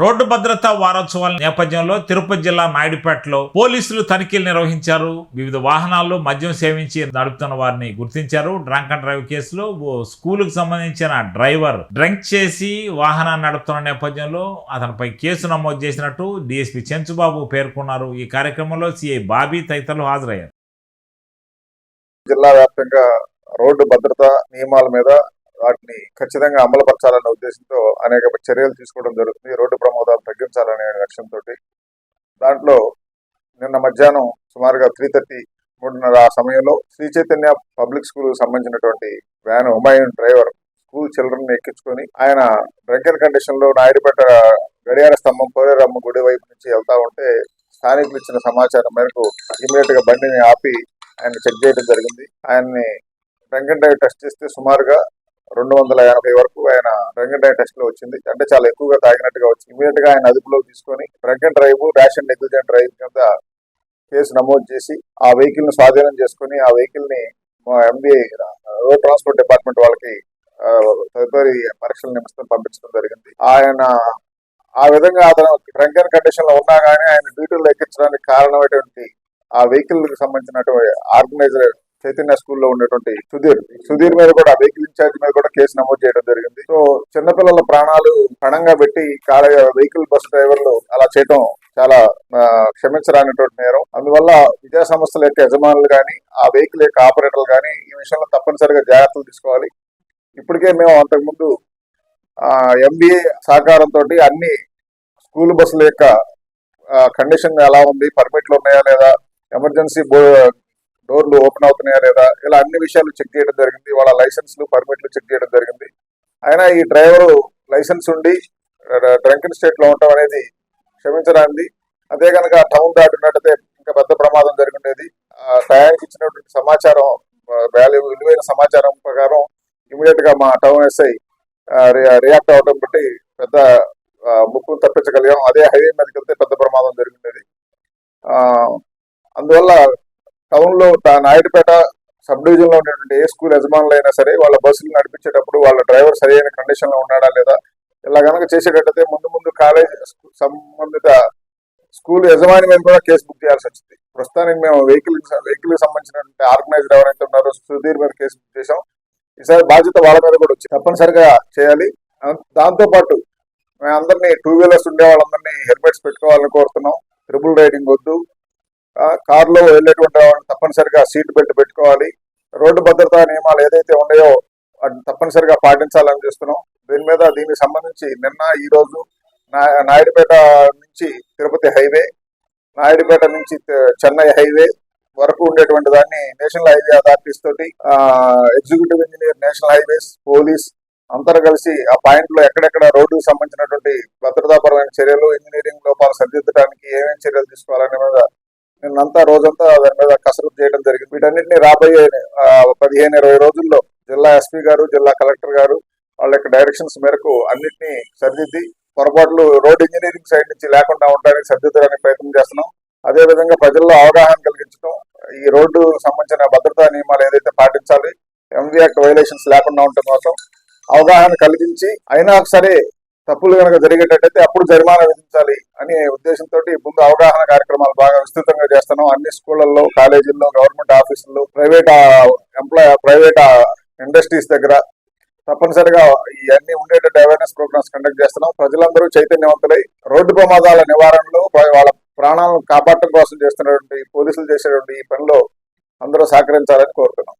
Road భద్రతా వారోత్సవాల నేపథ్యంలో తిరుపతి జిల్లా నాయుడుపేటలో పోలీసులు తనిఖీలు నిర్వహించారు. వివిధ వాహనాల్లో మద్యం సేవించి నడుపుతున్న వారిని గుర్తించారు. డ్రంక్ అండ్ డ్రైవ్ కేసులో ఓ స్కూలుకు సంబంధించిన డ్రైవర్ డ్రంక్ చేసి వాహనాన్ని నడుపుతున్న నేపథ్యంలో అతనిపై కేసు నమోదు చేసినట్టు డీఎస్పీ చెంచుబాబు పేర్కొన్నారు. ఈ కార్యక్రమంలో సిఐ బాబీ తదితరులు హాజరయ్యారు. జిల్లా వ్యాప్తంగా రోడ్డు భద్రత నియమాల మీద వాటిని ఖచ్చితంగా అమలుపరచాలనే ఉద్దేశంతో అనేక చర్యలు తీసుకోవడం జరుగుతుంది. రోడ్డు ప్రమాదాలు తగ్గించాలనే లక్ష్యంతో దాంట్లో నిన్న మధ్యాహ్నం సుమారుగా త్రీ థర్టీ మూడున్నర ఆ సమయంలో శ్రీ చైతన్య పబ్లిక్ స్కూల్ సంబంధించినటువంటి van Humayun driver school children ఎక్కించుకొని ఆయన డ్రంకెన్ కండిషన్లో నాయుడుపేట గడియార స్తంభం కోరేరమ్మ గుడి వైపు నుంచి వెళ్తా ఉంటే స్థానికులు ఇచ్చిన సమాచారం మేరకు ఇమీడియట్గా బండిని ఆపి ఆయన చెక్ చేయడం జరిగింది. ఆయన్ని డ్రంకెన్ డ్రైవ్ టెస్ట్ చేస్తే సుమారుగా రెండు వందల ఎనభై వరకు ఆయన డ్రంకెన్ డ్రైవ్ టెస్ట్లో వచ్చింది. అంటే చాలా ఎక్కువగా తాగినట్టుగా వచ్చింది. ఇమీడియట్గా ఆయన అదుపులోకి తీసుకొని drunken drive rash and negligent drive కింద కేసు నమోదు చేసి ఆ వెహికల్ను స్వాధీనం చేసుకొని ఆ వెహికల్ని ఎంబీఐ రోడ్ ట్రాన్స్పోర్ట్ డిపార్ట్మెంట్ వాళ్ళకి తదుపరి పరీక్షల నిమిత్తం పంపించడం జరిగింది. ఆయన ఆ విధంగా అతను డ్రంకెన్ కండిషన్లో ఉన్నా కానీ ఆయన డ్యూటీలో ఎక్కించడానికి కారణమైనటువంటి ఆ వెహికల్కి సంబంధించినటువంటి ఆర్గనైజర్ చైతన్య స్కూల్లో ఉన్నటువంటి సుధీర్. సుధీర్ మీద కూడా వెహికల్ ఇన్ఛార్జ్ మీద కూడా కేసు నమోదు చేయడం జరిగింది. సో చిన్నపిల్లల ప్రాణాలు పణంగా పెట్టి కాలేజ్ వెహికల్ బస్ డ్రైవర్లు అలా చేయడం చాలా క్షమించరానటువంటి క్షమించరానిటువంటి నేరం. అందువల్ల విద్యా సంస్థల యొక్క యజమానులు కానీ ఆ వెహికల్ యొక్క ఆపరేటర్లు కానీ ఈ విషయంలో తప్పనిసరిగా జాగ్రత్తలు తీసుకోవాలి. ఇప్పటికే మేము అంతకుముందు ఎంబీఏ సహకారంతో అన్ని స్కూల్ బస్సుల యొక్క కండిషన్ ఎలా ఉంది పర్మిట్లు ఉన్నాయా లేదా ఎమర్జెన్సీ డోర్లు ఓపెన్ అవుతున్నాయా లేదా ఇలా అన్ని విషయాలు చెక్ చేయడం జరిగింది. వాళ్ళ లైసెన్స్లు పర్మిట్లు చెక్ చేయడం జరిగింది. అయినా ఈ డ్రైవరు లైసెన్స్ ఉండి డ్రంకిన్ స్టేట్లో ఉండటం అనేది క్షమించడానికి అదే కనుక టౌన్ దాటినట్టయితే ఇంకా పెద్ద ప్రమాదం జరిగిండేది. ఆ టయానికి ఇచ్చినటువంటి సమాచారం వాల్యూ విలువైన సమాచారం ప్రకారం ఇమీడియట్గా మా టౌన్ ఎస్ఐ రియాక్ట్ అవడం బట్టి పెద్ద ముక్కును తప్పించగలిగాం. అదే హైవే మీదకి వెళ్తే పెద్ద ప్రమాదం జరిగినది ఆ అందువల్ల టౌన్లో నాయుడుపేట సబ్ డివిజన్లో ఉన్నటువంటి ఏ స్కూల్ యజమానులు అయినా సరే వాళ్ళ బస్సులు నడిపించేటప్పుడు వాళ్ళ డ్రైవర్ సరైన కండిషన్లో ఉన్నాడా లేదా? ఇలా కనుక చేసేటట్టయితే ముందు ముందు కాలేజ్ సంబంధిత స్కూల్ యజమాని మీద కూడా కేసు బుక్ చేయాల్సి వచ్చింది. ప్రస్తుతానికి మేము వెహికల్ వెహికల్కి సంబంధించినటువంటి ఆర్గనైజర్ ఎవరైతే ఉన్నారో సుధీర్ మీద కేసు బుక్ చేసాం ఈసారి బాధ్యత వాళ్ళ మీద కూడా వచ్చి తప్పనిసరిగా చేయాలి. దాంతోపాటు దాంతో పాటు మేము అందరినీ టూ వీలర్స్ ఉండే వాళ్ళందరినీ హెల్మెట్స్ పెట్టుకోవాలని కోరుతున్నాం. ట్రిపుల్ రైడింగ్ వద్దు. కారులో వెళ్ళేటువంటి వాళ్ళని తప్పనిసరిగా సీట్ బెల్ట్ పెట్టుకోవాలి. రోడ్డు భద్రతా నియమాలు ఏదైతే ఉన్నాయో వాటిని తప్పనిసరిగా పాటించాలని చూస్తున్నాం. దీని మీద దీనికి సంబంధించి నిన్న ఈ రోజు నా- నాయుడుపేట నుంచి తిరుపతి హైవే నాయుడుపేట నుంచి చెన్నై హైవే వరకు ఉండేటువంటి దాన్ని నేషనల్ హైవే అథారిటీస్ తోటి executive engineer national highways police అందరూ కలిసి ఆ పాయింట్లో ఎక్కడెక్కడ రోడ్డుకు సంబంధించినటువంటి భద్రతాపరమైన చర్యలు ఇంజనీరింగ్ లోపాలు సరిదిద్దడానికి ఏమేమి చర్యలు తీసుకోవాలనే మీద నిన్నంతా రోజంతా దాని మీద కసరత్తు చేయడం జరిగింది. వీటన్నిటిని రాబోయే పదిహేను ఇరవై రోజుల్లో జిల్లా ఎస్పీ గారు జిల్లా కలెక్టర్ గారు వాళ్ళ యొక్క డైరెక్షన్స్ మేరకు అన్నింటినీ సరిదిద్ది పొరపాట్లు రోడ్ ఇంజనీరింగ్ సైడ్ నుంచి లేకుండా ఉండడానికి సరిదిద్దడానికి ప్రయత్నం చేస్తున్నాం. అదే విధంగా ప్రజల్లో అవగాహన కలిగించడం ఈ రోడ్డు సంబంధించిన భద్రతా నియమాలు ఏదైతే పాటించాలి ఎంవీ యాక్ట్ వైలేషన్స్ లేకుండా ఉంటే కోసం అవగాహన కలిగించి అయినా సరే తప్పులు కనుక జరిగేటట్టయితే అప్పుడు జరిమానా విధించాలి అనే ఉద్దేశంతో ముందు అవగాహన కార్యక్రమాలు బాగా విస్తృతంగా చేస్తున్నాం. అన్ని స్కూళ్ళల్లో కాలేజీల్లో గవర్నమెంట్ ఆఫీసుల్లో ప్రైవేట్ ఎంప్లాయ్ ప్రైవేట్ ఇండస్ట్రీస్ దగ్గర తప్పనిసరిగా ఇవన్నీ ఉండేటట్టు అవేర్నెస్ ప్రోగ్రామ్స్ కండక్ట్ చేస్తున్నాం. ప్రజలందరూ చైతన్యవంతులై రోడ్డు ప్రమాదాల నివారణలో వాళ్ళ ప్రాణాలను కాపాడటం కోసం చేస్తున్నటువంటి పోలీసులు చేసేటువంటి ఈ పనిలో అందరూ సహకరించాలని కోరుతున్నాం.